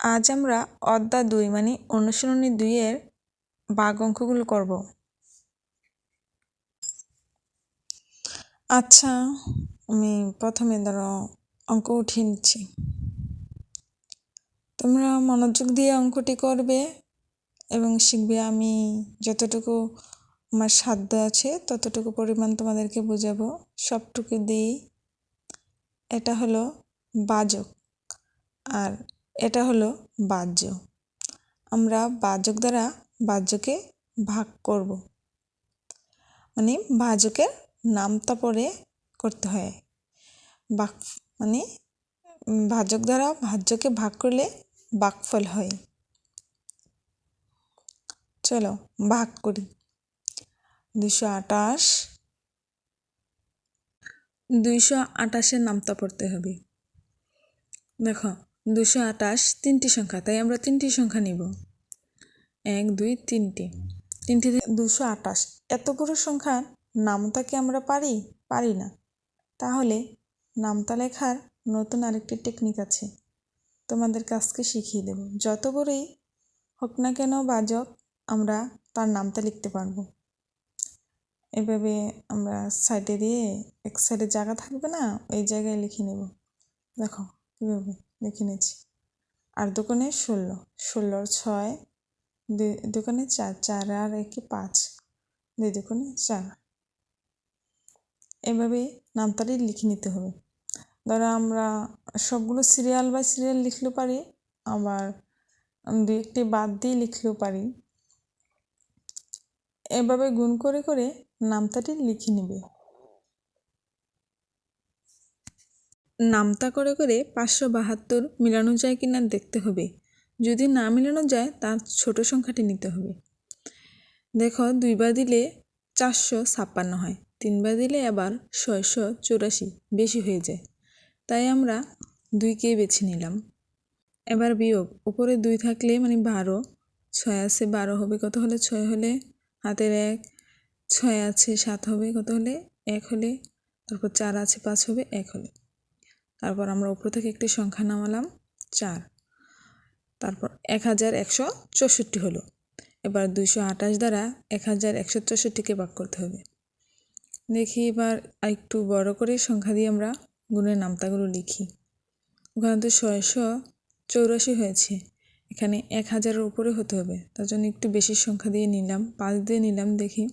আজ আমরা অদ্যা দুই মানে অনুশীলনী দুইয়ের বাঘ অঙ্কগুলো করব। আচ্ছা আমি প্রথমে ধরো অঙ্ক উঠিয়ে নিচ্ছি। তোমরা মনোযোগ দিয়ে অঙ্কটি করবে এবং শিখবে আমি যতটুকু আমার সাধ্য আছে, ততটুকু পরিমাণ তোমাদেরকে বোঝাবো। সবটুকু দিই এটা হলো বাজক। আর এটা হলো বাহ্য। আমরা বাজক দ্বারা বাহ্যকে ভাগ করব। মানে ভাজকের নামতা পরে করতে হয়। বাক মানে ভাজক দ্বারা ভাজ্যকে ভাগ করলে বাকফল হয়। চলো ভাগ করি। দুশো আটাশ দুইশো আটাশের নামতা পড়তে হবে। দেখো দুশো আটাশ তিনটি সংখ্যা, তাই আমরা তিনটি সংখ্যা নিব। এক, দুই, তিনটি। তিনটি দুশো আটাশ এত বড় সংখ্যার নামতা কি আমরা পারি? পারি না। তাহলে নামতা লেখার নতুন আরেকটি টেকনিক আছে। তোমাদের কাছকে শিখিয়ে দেব। যত বড়ই হোক না কেন বাজক আমরা তার নামটা লিখতে পারব। এভাবে আমরা সাইডে দিয়ে এক সাইডে জায়গা থাকবে না, ওই জায়গায় লিখে নেব। দেখো, কীভাবে। লিখে নিয়েছি আর দোকানে ষোলো। ষোলোর ছয়। দুই দোকানে চার চার আর একে পাঁচ। দুই দোকানে চার। এভাবে নামতাটি লিখে নিতে হবে। ধরো আমরা সবগুলো সিরিয়াল বাই সিরিয়াল লিখলেও পারি, আবার দু একটি বাদ দিয়ে লিখলেও পারি। এভাবে গুণ করে করে নামতাটি লিখে নেবে। নামতা করে করে পাঁচশো বাহাত্তর মিলানো যায় কি না দেখতে হবে। যদি না মিলানো যায়, তার ছোট সংখ্যাটি নিতে হবে। দেখো দুইবার দিলে চারশো ছাপ্পান্ন হয় তিনবার দিলে আবার ছয়শো চুরাশি বেশি হয়ে যায়। তাই আমরা দুইকেই বেছে নিলাম। এবার বিয়োগ, উপরে দুই থাকলে মানে বারো, ছয় আছে বারো হবে, কত হলে ছয় হলে হাতের এক, ছয় আছে সাত হবে, কত হলে এক হলে, তারপর চার আছে পাঁচ হবে, এক হলে। তারপর আমরা উপর থেকে একটি সংখ্যা নামালাম চার। তারপর এক হাজার একশো চৌষট্টি হলো। এবার দুইশো আঠাশ দ্বারা এক হাজার একশো চৌষট্টিকে ভাগ করতে হবে। দেখি এবার একটু বড় করে সংখ্যা দিয়ে আমরা গুণের নামতাগুলো লিখি। ওখানে তো ছয়শো চৌরাশি হয়েছে। এখানে এক হাজারের উপরে হতে হবে। তার জন্য একটু বেশি সংখ্যা দিয়ে নিলাম। পাঁচ দিয়ে নিলাম, দেখি।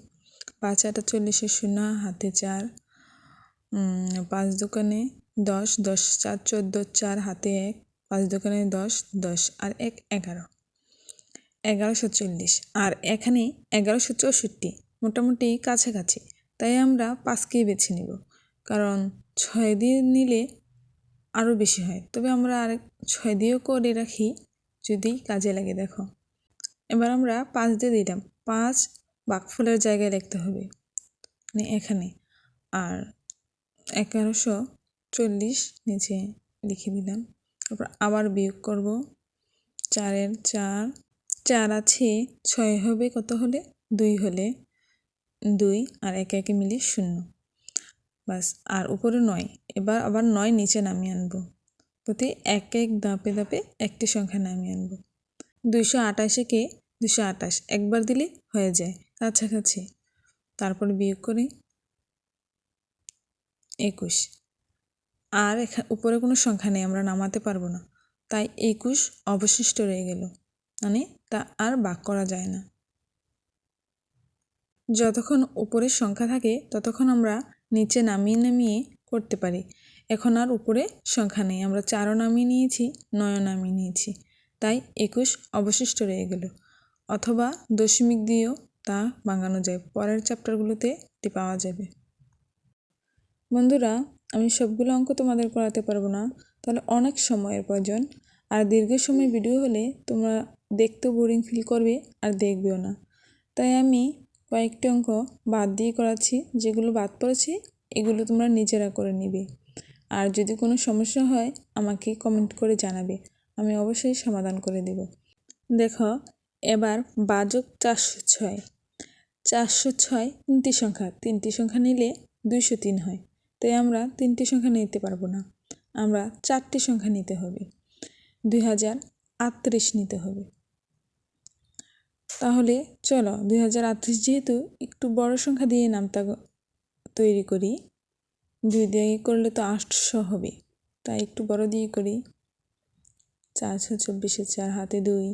পাঁচ আটা চল্লিশের শূন্য, হাতে চার। পাঁচ দোকানে দশ দশ, চার, চোদ্দ, চার, হাতে এক, পাঁচ দোকানে দশ দশ, আর এক, এগারো। এগারোশো চল্লিশ। আর এখানে এগারোশো চৌষট্টি, মোটামুটি কাছাকাছি। তাই আমরা পাঁচকেই বেছে নিব। কারণ ছয় দিয়ে নিলে আরও বেশি হয়। তবে আমরা আর ছয় দিয়েও করে রাখি, যদি কাজে লাগে, দেখো। এবার আমরা পাঁচ দিয়ে দিলাম। পাঁচ বাকফুলের জায়গায় লিখতে হবে। মানে এখানে। আর এগারোশো চল্লিশ নিচে লিখে দিলাম। তারপর আবার বিয়োগ করব। চারের চার চার আছে, ছয় হবে, কত হলে? দুই হলে দুই আর একে একে মিলে শূন্য। বাস, আর উপরে নয়। এবার আবার নয় নিচে নামিয়ে আনব। প্রতি এক এক দাপে দাপে একটি সংখ্যা নামিয়ে আনব। দুইশো আটাশেকে দুশো আটাশ। একবার দিলে হয়ে যায়। কাছাকাছি। তারপর বিয়োগ করে। একুশ। আর উপরে কোনো সংখ্যা নেই, আমরা নামাতে পারব না। তাই একুশ অবশিষ্ট রয়ে গেল। মানে তা আর বাক করা যায় না। যতক্ষণ উপরের সংখ্যা থাকে, ততক্ষণ আমরা নিচে নামিয়ে নামিয়ে করতে পারি। এখন আর উপরে সংখ্যা নেই, আমরা চারও নামিয়ে নিয়েছি, নয়ও নামিয়ে নিয়েছি। তাই একুশ অবশিষ্ট রয়ে গেল। অথবা দশমিক দিয়েও তা ভাঙানো যায়। পরের চ্যাপ্টারগুলোতে এটি পাওয়া যাবে। বন্ধুরা আমি সবগুলো অঙ্ক তোমাদের করাতে পারব না। তাহলে অনেক সময়ের প্রয়োজন। আর দীর্ঘ সময় ভিডিও হলে তোমরা দেখতেও বোরিং ফিল করবে আর দেখবেও না। তাই আমি কয়েকটি অঙ্ক বাদ দিয়ে করাচ্ছি। যেগুলো বাদ পড়েছি, এগুলো তোমরা নিজেরা করে নিবে। আর যদি কোনো সমস্যা হয়, আমাকে কমেন্ট করে জানাবে। আমি অবশ্যই সমাধান করে দেব। দেখো, এবার বাজক চারশো ছয়। চারশো ছয় তিনটি সংখ্যা। তিনটি সংখ্যা নিলে দুইশো তিন হয়। তাই আমরা তিনটি সংখ্যা নিতে পারব না। আমরা চারটি সংখ্যা নিতে হবে। দুই হাজার আটত্রিশ নিতে হবে। তাহলে চলো দুই হাজার আটত্রিশ যেহেতু একটু বড় সংখ্যা দিয়ে নামতা তৈরি করি, দুই দিয়ে করলে তো আটশো হবে। তাই একটু বড় দিয়ে করি। চারশো চব্বিশে চার, হাতে দুই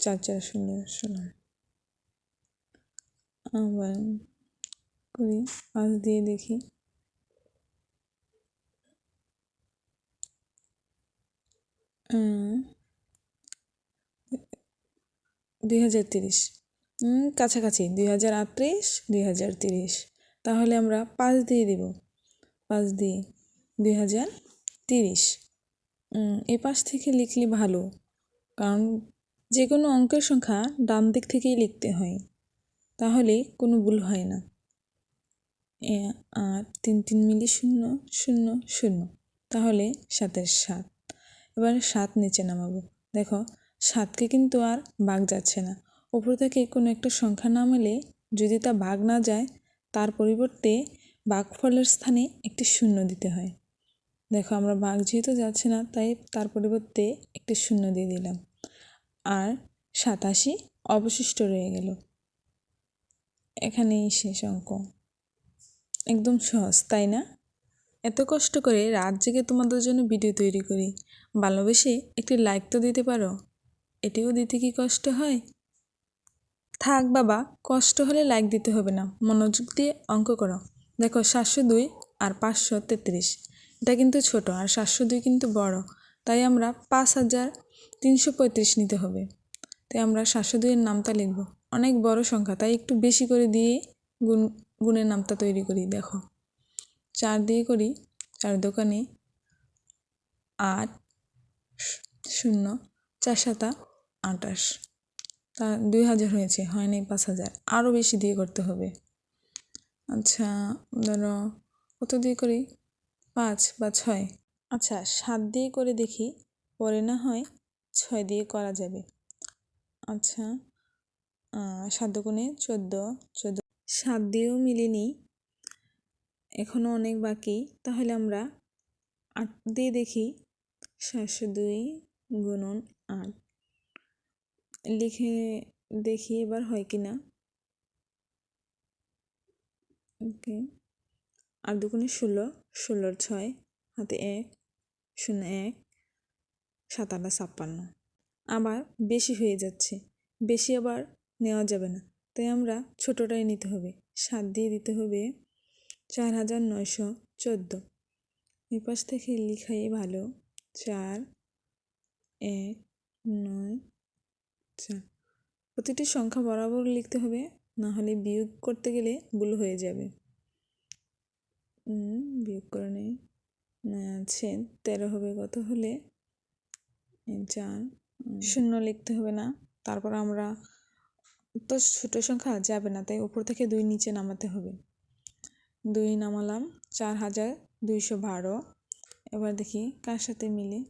চার চার, শূন্য, ষোলো। আবার করি পাঁচ দিয়ে দেখি। দুই হাজার তিরিশ। কাছাকাছি, দুই হাজার আটত্রিশ, দুই হাজার তিরিশ। তাহলে আমরা পাঁচ দিয়ে দেব। পাঁচ দিয়ে দুই হাজার তিরিশ। এ পাশ থেকে লিখলে ভালো, কারণ যে কোনো অঙ্কের সংখ্যা ডান দিক থেকেই লিখতে হয়। তাহলে কোনো ভুল হয় না। আর তিন তিন মিলি শূন্য শূন্য শূন্য। তাহলে সাতের সাত। এবার সাত নিচে নামাবো। দেখো, সাতকে কিন্তু আর বাঘ যাচ্ছে না। ওপর থেকে কোনো একটা সংখ্যা নামালে যদি তা বাঘ না যায়, তার পরিবর্তে বাঘ ফলের স্থানে একটি শূন্য দিতে হয়। দেখো, আমরা বাঘ যেহেতু যাচ্ছে না, তাই তার পরিবর্তে একটি শূন্য দিয়ে দিলাম। আর সাতাশি অবশিষ্ট রয়ে গেল। এখানেই শেষ অঙ্ক। একদম সহজ, তাই না? এত কষ্ট করে রাত জেগে তোমাদের জন্য ভিডিও তৈরি করি। ভালোবেসে একটি লাইক তো দিতে পারো। এটিও দিতে কি কষ্ট হয়? থাক বাবা, কষ্ট হলে লাইক দিতে হবে না। মনোযোগ দিয়ে অঙ্ক করো। দেখো, সাতশো দুই আর পাঁচশো তেত্রিশ। এটা কিন্তু ছোট আর সাতশো দুই কিন্তু বড়। তাই আমরা পাঁচ হাজার তিনশো পঁয়ত্রিশ নিতে হবে। তাই আমরা সাতশো দুইয়ের নামটা লিখব। অনেক বড় সংখ্যা, তাই একটু বেশি করে দিয়ে গুণ গুণের নামটা তৈরি করি, দেখো। চার দিয়ে করি, চার দোকানে আট, শূন্য, চার সাতা, আটাশ। তা দুই হাজার হয়েছে, হয় নাই পাঁচ হাজার। আরও বেশি দিয়ে করতে হবে। আচ্ছা ধরো কত দিয়ে করি? পাঁচ বা ছয়। আচ্ছা সাত দিয়ে করে দেখি, পরে না হয় ছয় দিয়ে করা যাবে। আচ্ছা সাত গুণে চোদ্দ চোদ্দ সাত দিয়েও মিলিনি। এখনও অনেক বাকি। তাহলে আমরা আট দিয়ে দেখি। সাতশো দুই গুণন আট। লিখে দেখি এবার হয় কি না। ওকে। আর দুগুণে ষোলো, ষোলোর ছয়, হাতে এক, শূন্য এক, সাত আটা ছাপ্পান্ন। আবার বেশি হয়ে যাচ্ছে। বেশি আবার নেওয়া যাবে না। তাই আমরা ছোটোটাই নিতে হবে। সাত দিয়ে দিতে হবে চার হাজার নয়শো চোদ্দ। এই পাশ থেকে লিখাই ভালো। চার, এক, নয়, চার। প্রতিটি সংখ্যা বরাবর লিখতে হবে, না হলে বিয়োগ করতে গেলে ভুল হয়ে যাবে। বিয়োগ করে নেই। আছে, তেরো হবে, কত হলে? চার, শূন্য লিখতে হবে না। তারপর আমরা তো ছোটো সংখ্যা যাবে না, তাই উপর থেকে দুই নিচে নামাতে হবে। দুই নামালাম, চার হাজার দুইশো বারো। এবার দেখি কার সাথে মিলে?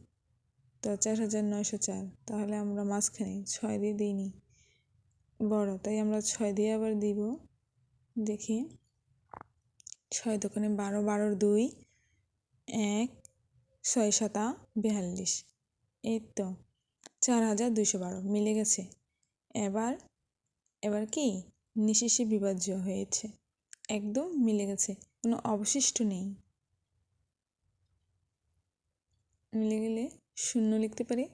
তো চার হাজার নয়শো চার, তাহলে আমরা মাঝখানে ছয় দিয়ে দিইনি বড়, তাই আমরা ছয় দিয়ে আবার দিব। দেখি, ছয় দোকানে বারো, বারোর দুই, এক, ছয় সাতা বেয়াল্লিশ। এই তো, চার হাজার দুইশো বারো, মিলে গেছে। এবার এবার কি? নিশেষে বিভাজ্য হয়েছে। একদম মিলে গেছে, কোনো অবশিষ্ট নেই। মিলে গেলে শূন্য লিখতে পারি?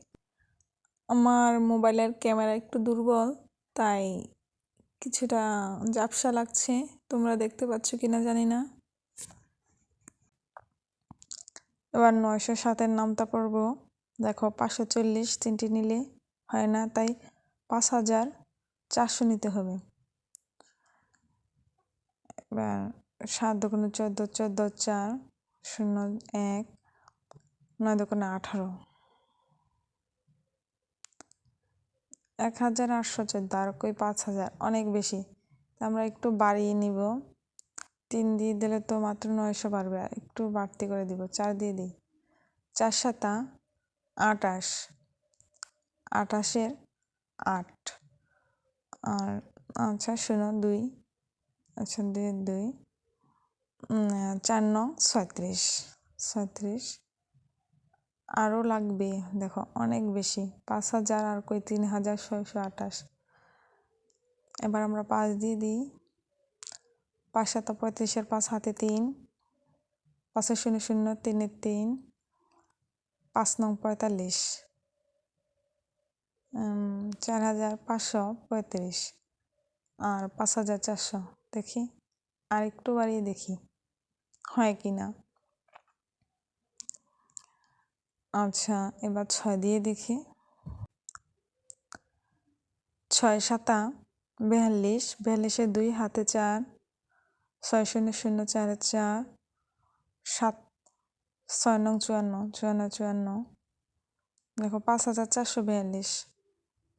আমার মোবাইলের ক্যামেরা একটু দুর্বল, তাই কিছুটা ঝাপসা লাগছে। তোমরা দেখতে পাচ্ছ কি না জানি না। এবার নয়শো সাতের নামটা পড়ব। দেখো, পাঁচশো চল্লিশ তিনটি নিলে হয় না, তাই পাঁচ হাজার চারশো নিতে হবে। এবার সাত দোকানে চোদ্দ চোদ্দ চার, শূন্য এক, নয় দোকানে আঠারো। এক হাজার আটশো চোদ্দ, আর কই পাঁচ হাজার, অনেক বেশি। আমরা একটু বাড়িয়ে নিব। তিন দিয়ে দিলে তো মাত্র নয়শো পারবে একটু বাড়তি করে দিব, চার দিয়ে দিই। চার সাতা, আটাশ। আটাশের আট। আর আচ্ছা শূন্য দুই। আচ্ছা দুই। দুই চার, নং, ছয়ত্রিশ। ছয়ত্রিশ। আরও লাগবে, দেখো, অনেক বেশি। পাঁচ হাজার আর কই, তিন হাজার ছয়শো আঠাশ। এবার আমরা পাঁচ দিয়ে দিই। পাঁচ সাত পঁয়ত্রিশের পাঁচ হাতে তিন। পাঁচের শূন্য শূন্য তিনের তিন। পাঁচ নং পঁয়তাল্লিশ। চার হাজার পাঁচশো পঁয়ত্রিশ আর পাঁচ হাজার চারশো, দেখি। আর একটু বাড়িয়ে দেখি, হয় কি না? আচ্ছা এবার ছয় দিয়ে দেখি। ছয় সাতা বিয়াল্লিশ বিয়াল্লিশের দুই, হাতে চার, ছয় শূন্য শূন্য চারে চার, সাত, ছয় নং চুয়ান্ন চুয়ান্ন চুয়ান্ন। দেখো, পাঁচ হাজার চারশো বিয়াল্লিশ।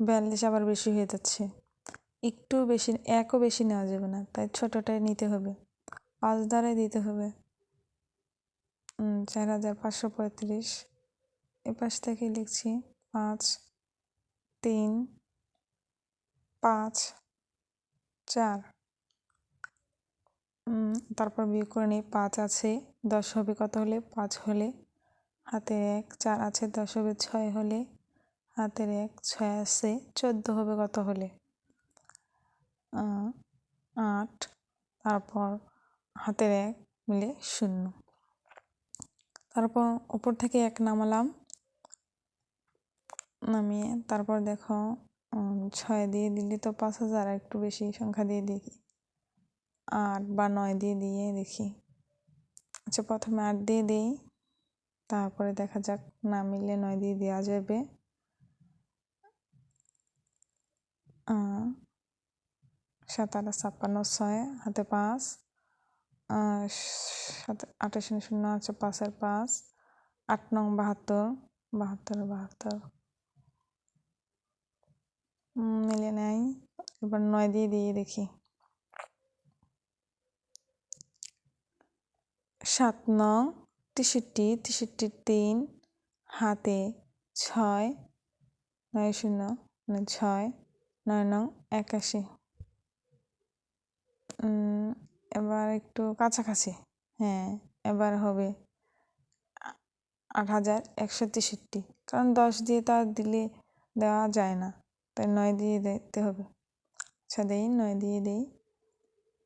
বিয়াল্লিশ আবার বেশি হয়ে যাচ্ছে। একটু বেশি, একও বেশি নেওয়া যাবে না, তাই ছোটোটাই নিতে হবে। পাঁচ দ্বারাই দিতে হবে। চার হাজার পাঁচশো পঁয়ত্রিশ। এ পাশ থেকে লিখছি পাঁচ, তিন, পাঁচ, চার। তারপর বিয়োগ করে নিই, পাঁচ আছে, দশ হবে কত হলে? পাঁচ হলে। হাতে এক, চার আছে, দশ হবে ছয় হলে। হাতের এক ছয় আছে, চোদ্দ হবে কত হলে? আট, তারপর হাতের এক মিলে শূন্য। তারপর ওপর থেকে এক নামালাম, নামিয়ে তারপর দেখো ছয় দিয়ে দিলে তো পাঁচ হাজার, একটু বেশি সংখ্যা দিয়ে দেখি। আট বা নয় দিয়ে দিয়ে দেখি। আচ্ছা প্রথমে আট দিয়ে দিই, তারপরে দেখা যাক না মিললে নয় দিয়ে দেওয়া যাবে। সাত আট ছাপ্পান্ন ছয় হাতে পাঁচ সাত আঠাশ শূন্য আছে পাঁচের পাঁচ আট নং বাহাত্তর বাহাত্তর বাহাত্তর। মিলে নেয়। এবার নয় দিয়ে দিয়ে দেখি। সাত নং তেষট্টি, তেষট্টির তিন, হাতে ছয়, নয় শূন্য মানে ছয়। নয় নং একাশি। এবার একটু কাছাকাছি। হ্যাঁ এবার হবে আট হাজার একশো তেষট্টি। কারণ দশ দিয়ে তো আর দিলে দেওয়া যায় না। তাই নয় দিয়ে দিতে হবে। আচ্ছা দেই, নয় দিয়ে দিই।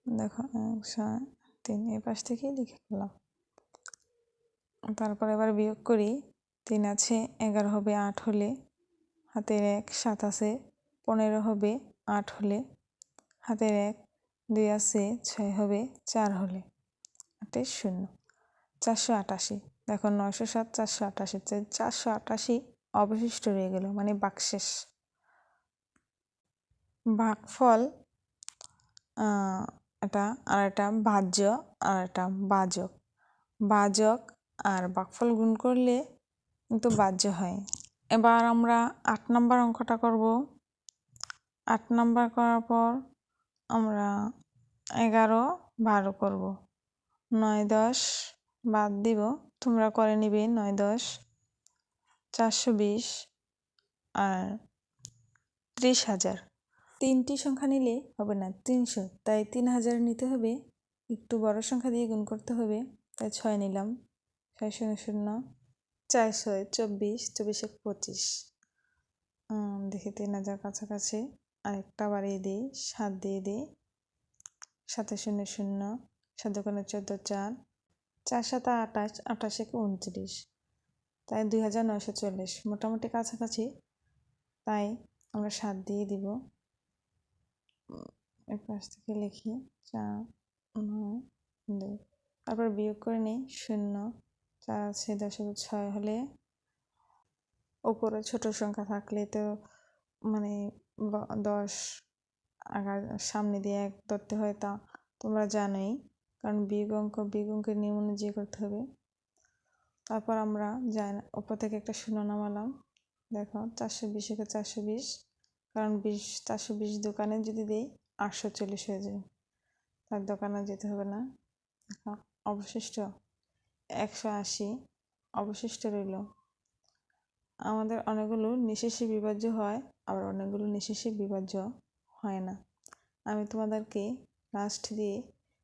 দেখো, একশো তিন। এ পাশ থেকেই লিখে ফেললাম। তারপর এবার বিয়োগ করি। তিন আছে, এগারো হবে, আট হলে। হাতের এক, সাত আছে। পনেরো হবে, আট হলে। হাতের এক, দুই আছে, ছয় হবে, চার হলে। আটের শূন্য। চারশো আটাশি। দেখো নয়শো সাত, চারশো আটাশি। চারশো আটাশি অবশিষ্ট রয়ে গেল মানে বাকশেষ ভাগফল এটা আর একটা ভাজ্য আর একটা বাজক। বাজক আর বাকফল গুণ করলে কিন্তু বাহ্য হয়। এবার আমরা আট নাম্বার অঙ্কটা করব। আট নাম্বার করার পর আমরা এগারো, বারো করব। নয়, দশ বাদ দিব। তোমরা করে নিবে নয়, দশ, চারশো বিশ আর ত্রিশ হাজার। তিনটি সংখ্যা নিলে হবে না, তিনশো। তাই তিন হাজার নিতে হবে। একটু বড় সংখ্যা দিয়ে গুণ করতে হবে। তাই ছয় নিলাম। ছয় শূন্য শূন্য, চারশো চব্বিশ চব্বিশ পঁচিশ। দেখি তিন হাজার কাছাকাছি। আরেকটা বাড়িয়ে দিই সাত দিয়ে দিই সাতে শূন্য শূন্য, সাত দোকানে চোদ্দ চার চার সাত আঠাশ আঠাশ এক উনত্রিশ। তাই দুই হাজার নয়শো চল্লিশ, মোটামুটি কাছাকাছি। তাই আমরা সাত দিয়ে দিব। এর পাশ থেকে লিখি চার, নয়, দুই। তারপর বিয়োগ করে নিই, শূন্য। চার আছে দশক ছয় হলে ওপরে ছোট সংখ্যা থাকলে তো মানে দশ আগার সামনে দিয়ে এক ধরতে হয় তা তোমরা জানোই। কারণ বিয়োগ অঙ্ক বিয়োগ অঙ্কের নিয়ম অনুযায়ী করতে হবে। তারপর আমরা যাই না ওপর থেকে একটা শূন্য নামালাম। দেখো, চারশো বিশ একে চারশো বিশ। কারণ বিশ, চারশো বিশ দোকানে যদি দিই, আটশো চল্লিশ হয়ে যাবে তার দোকানে যেতে হবে না। দেখো, অবশিষ্ট একশো আশি অবশিষ্ট রইল। আমাদের অনেকগুলো নিঃশেষে বিভাজ্য হয়। আবার অনেকগুলো নিঃশেষে বিভাজ্য হয় না। আমি তোমাদেরকে লাস্ট দিয়ে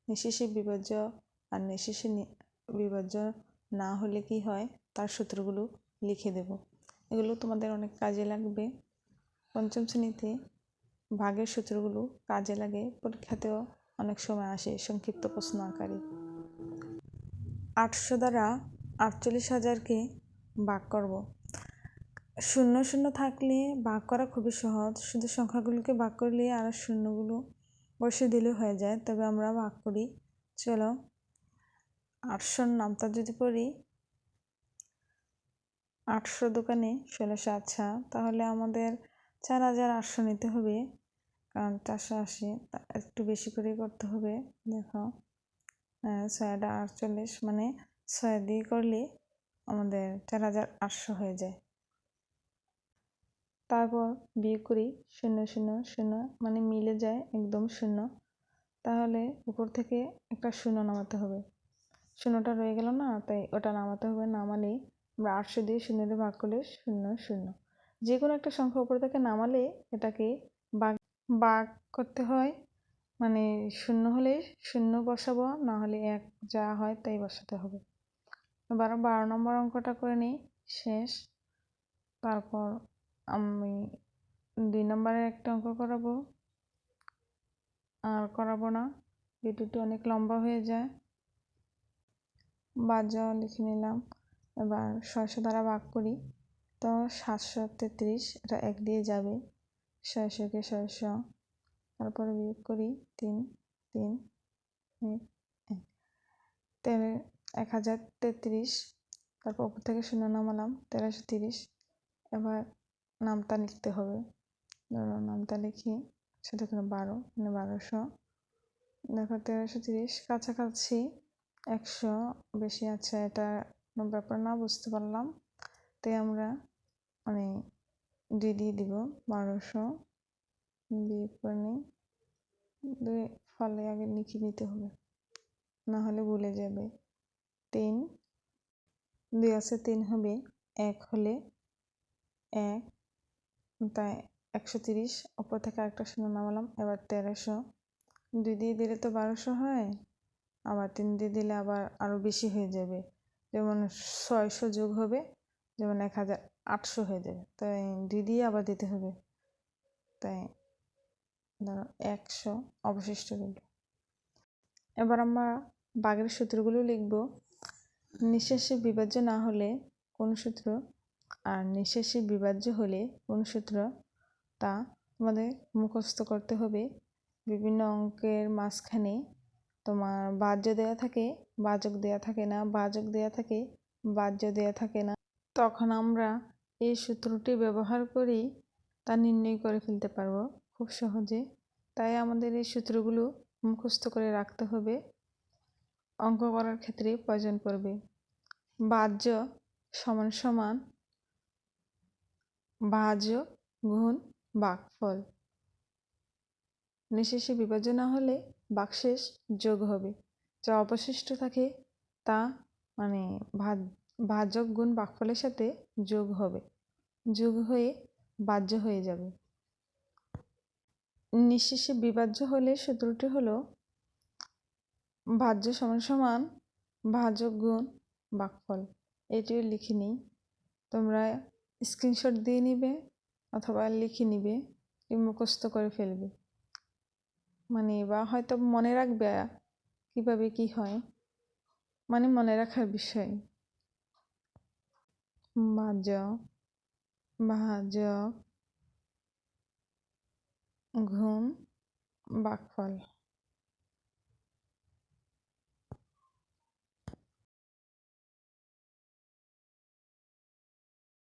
নিঃশেষে বিভাজ্য আর নিঃশেষে বিভাজ্য না হলে কি হয়, তার সূত্রগুলো লিখে দেব। এগুলো তোমাদের অনেক কাজে লাগবে। পঞ্চম শ্রেণীতে ভাগের সূত্রগুলো কাজে লাগে, পরীক্ষাতেও অনেক সময় আসে সংক্ষিপ্ত প্রশ্ন আকারে। আটশো দ্বারা আটচল্লিশ হাজারকে ভাগ করব। শূন্য শূন্য থাকলে ভাগ করা খুবই সহজ। শুধু সংখ্যাগুলোকে ভাগ করলে আর শূন্যগুলো বসে দিলে হয়ে যায়, তবে আমরা ভাগ করি। চলো, আটশোর নামটা যদি পড়ি, আটশো দোকানে ষোলোশো আচ্ছা তাহলে আমাদের চার হাজার আটশো নিতে হবে। কারণ চারশো আশি একটু বেশি করে করতে হবে। দেখো ছয়টা আটচল্লিশ মানে ছয় দিয়ে করলে আমাদের চার হাজার আটশো হয়ে যায়। তারপর বিয়োগ করি, শূন্য শূন্য শূন্য মানে মিলে যায় একদম শূন্য। তাহলে উপর থেকে একটা শূন্য নামাতে হবে। শূন্যটা রয়ে গেল না, তাই ওটা নামাতে হবে নামালে আমরা আটশো দিয়ে শূন্য দিয়ে ভাগ করলে শূন্য শূন্য। যে কোনো একটা সংখ্যা উপর থেকে নামালে এটাকে বাঘ বাঘ করতে হয়। মানে শূন্য হলে শূন্য বসাবো, না হলে এক যা হয় তাই বসাতে হবে। এবার বারো নম্বর অঙ্কটা করে নিই, শেষ। তারপর আমি দুই নম্বরের একটা অঙ্ক করাবো। আর করাবো না ভিডিওটি অনেক লম্বা হয়ে যায়। বাজা লিখে নিলাম। এবার ছয়শো দ্বারা ভাগ করি। তো সাতশো তেত্রিশ, এটা এক দিয়ে যাবে। ছয়শোকে ছয়শো, তারপরে বিয়োগ করি তিন তিন তেরো, এক হাজার তেত্রিশ, তারপর উপর থেকে শূন্য নামালাম, তেরোশো তিরিশ। এবার নামটা লিখতে হবে। ধরো নামটা লিখি, সেটা কোনো বারো মানে বারোশো। দেখো তেরোশো তিরিশ, কাছাকাছি একশো, বেশি আছে, এটা কোনো ব্যাপার না, বুঝতে পারলাম। তাই আমরা মানে দুই দিয়ে দিব, বারোশো। দিয়ে নিই, দুই ফলে আগে লিখে নিতে হবে, না হলে ভুলে যাবে। তিন, দুই আছে তিন হবে, এক হলে এক তাই একশো তিরিশ, ওপর থেকে আরেকটা শূন্য নামালাম এবার তেরোশো। দুই দিয়ে দিলে তো বারোশো হয়, আবার তিন দিয়ে দিলে আবার আরও বেশি হয়ে যাবে। যেমন ছয়শো যোগ হবে, যেমন এক হাজার আটশো হয়ে যাবে, তাই দুই দিয়ে আবার দিতে হবে। তাই ধরো একশো অবশিষ্ট রইল। এবার আমরা বাঘের সূত্রগুলো লিখব। নিঃশেষে বিভাজ্য না হলে কোন সূত্র আর নিঃশেষে বিভাজ্য হলে কোন সূত্র তা আমাদের মুখস্থ করতে হবে। বিভিন্ন অঙ্কের মাঝখানে তোমার বাহ্য দেয়া থাকে, বাচক দেয়া থাকে না, বাচক দেয়া থাকে, বাহ্য দেয়া থাকে না। তখন আমরা এই সূত্রটি ব্যবহার করেই তা নির্ণয় করে ফেলতে পারব খুব সহজে। তাই আমাদের এই সূত্রগুলো মুখস্থ করে রাখতে হবে। অঙ্ক করার ক্ষেত্রে প্রয়োজন পড়বে। বাহ্য সমান সমান বাহ্য, গুণ, বাকফল। নিঃশেষে বিভাজ্য না হলে বাকশেষ যোগ হবে। যা অবশিষ্ট থাকে, তা মানে ভাজক গুণ বাকফলের সাথে যোগ হবে। যোগ হয়ে বাহ্য হয়ে যাবে। নিঃশেষে বিভাজ্য হলে সূত্রটি হলো ভাজ্য সমান সমান ভাজক গুণ বাকফল। এটিও লিখে নিই। তোমরা স্ক্রিনশট দিয়ে নিবে অথবা লিখে নিবে মুখস্থ করে ফেলবে। মানে বা হয়তো মনে রাখবে কীভাবে কি হয়। মানে মনে রাখার বিষয়। ভাজক ভাজক ঘুম, বাকফল।